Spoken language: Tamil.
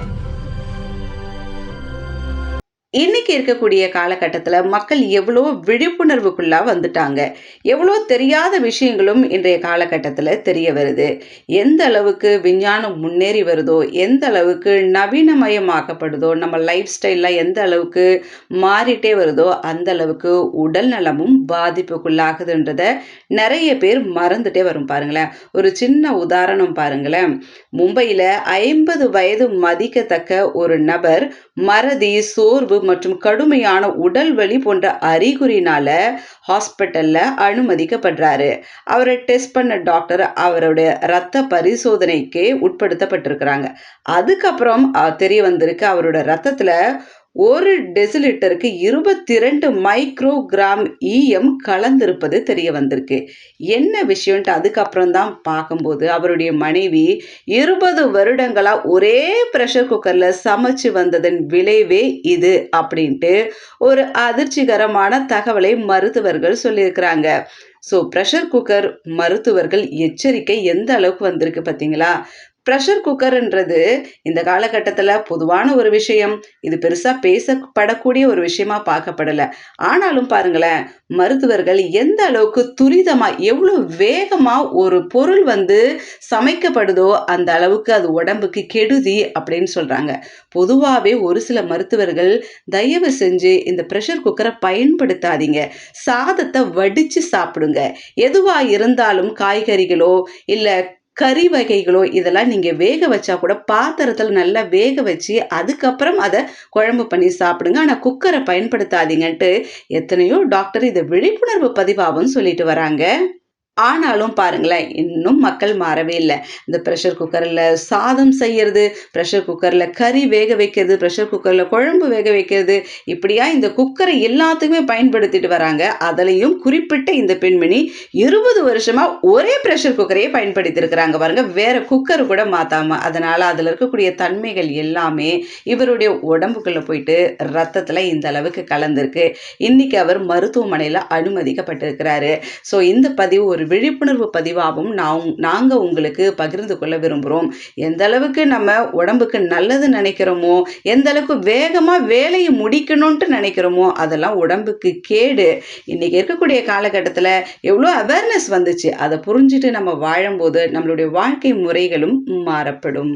Thank you. இன்னைக்கு இருக்கக்கூடிய காலகட்டத்தில் மக்கள் எவ்வளோ விழிப்புணர்வுக்குள்ளாக வந்துட்டாங்க. எவ்வளோ தெரியாத விஷயங்களும் இன்றைய காலகட்டத்தில் தெரிய வருது. எந்த அளவுக்கு விஞ்ஞானம் முன்னேறி வருதோ எந்த அளவுக்கு நவீனமயமாக்கப்படுதோ நம்ம லைஃப் ஸ்டைலில் எந்த அளவுக்கு மாறிட்டே வருதோ அந்த அளவுக்கு உடல் நலமும் பாதிப்புக்குள்ளாகுதுன்றத நிறைய பேர் மறந்துட்டே வரும் பாருங்களேன். ஒரு சின்ன உதாரணம் பாருங்களேன். மும்பையில் ஐம்பது வயது மதிக்கத்தக்க ஒரு நபர் மறதி சோர்வு மற்றும் கடுமையான உடல் வலி போன்ற அறிகுறினால ஹாஸ்பிட்டல்ல அனுமதிக்கப்படுறாரு. அவரை டெஸ்ட் பண்ண டாக்டர் அவருடைய ரத்த பரிசோதனைக்கு உட்படுத்தப்பட்டிருக்கிறாங்க. அதுக்கப்புறம் தெரிய வந்திருக்கு அவரோட ரத்தத்துல ஒரு டெசிலிட்டருக்கு இருபத்தி ரெண்டு மைக்ரோகிராம் ஈயம் கலந்திருப்பது தெரிய வந்திருக்கு. என்ன விஷயம்ட்டு அதுக்கப்புறம் தான் பார்க்கும்போது அவருடைய மனைவி இருபது வருடங்களா ஒரே ப்ரெஷர் குக்கர்ல சமைச்சு வந்ததன் விளைவே இது அப்படின்ட்டு ஒரு அதிர்ச்சிகரமான தகவலை மருத்துவர்கள் சொல்லியிருக்கிறாங்க. ஸோ ப்ரெஷர் குக்கர் மருத்துவர்கள் எச்சரிக்கை எந்த அளவுக்கு வந்திருக்கு பார்த்தீங்களா? ப்ரெஷர் குக்கர்ன்றது இந்த காலகட்டத்தில் பொதுவான ஒரு விஷயம். இது பெருசாக பேசப்படக்கூடிய ஒரு விஷயமா பார்க்கப்படலை. ஆனாலும் பாருங்களேன் மருத்துவர்கள் எந்த அளவுக்கு துரிதமாக எவ்வளோ வேகமாக ஒரு பொருள் வந்து சமைக்கப்படுதோ அந்த அளவுக்கு அது உடம்புக்கு கெடுதி அப்படின்னு சொல்கிறாங்க பொதுவாகவே ஒரு சில மருத்துவர்கள் தயவு செஞ்சு இந்த ப்ரெஷர் குக்கரை பயன்படுத்தாதீங்க. சாதத்தை வடித்து சாப்பிடுங்க. எதுவாக இருந்தாலும் காய்கறிகளோ இல்லை கறி வகைகளோ இதெல்லாம் நீங்கள் வேக வச்சா கூட பாத்திரத்தில் நல்லா வேக வச்சு அதுக்கப்புறம் அதை குழம்பு பண்ணி சாப்பிடுங்க. ஆனால் குக்கரை பயன்படுத்தாதீங்கன்ட்டு எத்தனையோ டாக்டர் இதை விழிப்புணர்வு பதிவாகவும் சொல்லிட்டு வராங்க. ஆனாலும் பாருங்களேன் இன்னும் மக்கள் மாறவே இல்லை. இந்த ப்ரெஷர் குக்கரில் சாதம் செய்கிறது ப்ரெஷர் குக்கரில் கறி வேக வைக்கிறது ப்ரெஷர் குக்கரில் குழம்பு வேக வைக்கிறது இப்படியா இந்த குக்கரை எல்லாத்துக்குமே பயன்படுத்திட்டு வராங்க. அதுலேயும் குறிப்பிட்ட இந்த பெண்மணி இருபது வருஷமாக ஒரே ப்ரெஷர் குக்கரையே பயன்படுத்தியிருக்கிறாங்க பாருங்கள் வேறு குக்கர் கூட மாற்றாமல் அதனால் அதில் இருக்கக்கூடிய தன்மைகள் எல்லாமே இவருடைய உடம்புக்குள்ள போயிட்டு ரத்தத்தில் இந்த அளவுக்கு கலந்துருக்கு. இன்றைக்கி அவர் மருத்துவமனையில் அனுமதிக்கப்பட்டிருக்கிறாரு. ஸோ இந்த பதிவு ஒரு விழிப்புணர்வு பதிவாகவும் நான் நாங்கள் உங்களுக்கு பகிர்ந்து கொள்ள விரும்புகிறோம் எந்த அளவுக்கு நம்ம உடம்புக்கு நல்லது நினைக்கிறோமோ எந்த அளவுக்கு வேகமாக வேலையை முடிக்கணும்ன்ட்டு நினைக்கிறோமோ அதெல்லாம் உடம்புக்கு கேடு. இன்றைக்கி இருக்கக்கூடிய காலகட்டத்தில் எவ்வளோ அவேர்னஸ் வந்துச்சு அதை புரிஞ்சுட்டு நம்ம வாழும்போது நம்மளுடைய வாழ்க்கை முறைகளும் மாறப்படும்.